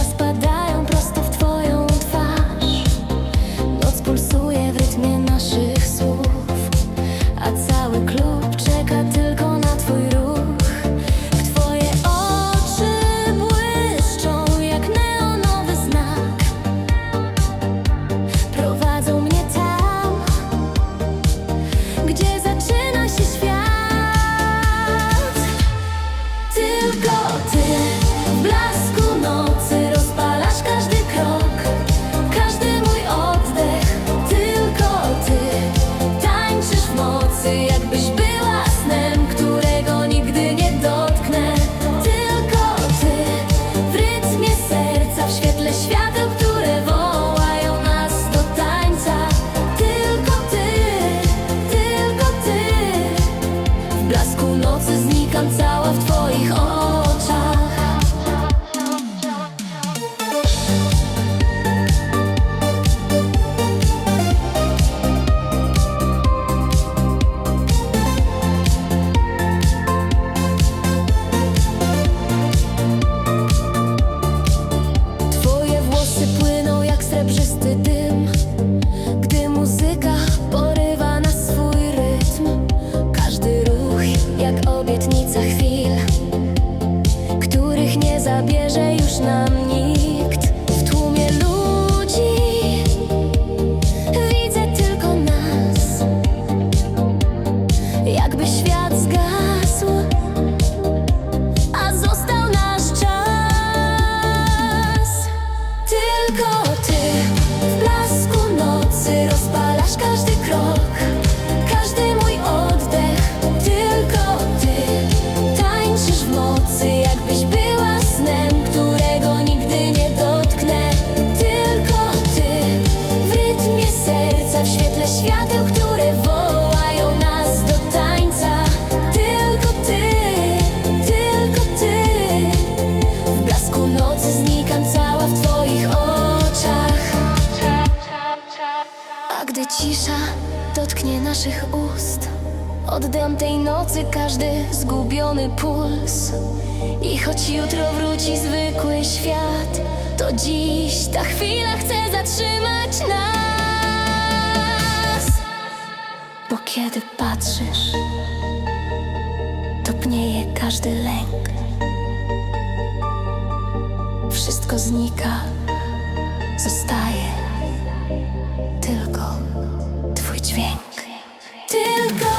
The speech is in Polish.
Распадаем просто в cisza dotknie naszych ust. Oddam tej nocy każdy zgubiony puls. I choć jutro wróci zwykły świat To dziś ta chwila chce zatrzymać nas. Bo kiedy patrzysz Topnieje każdy lęk. Wszystko znika Zostaje. till go.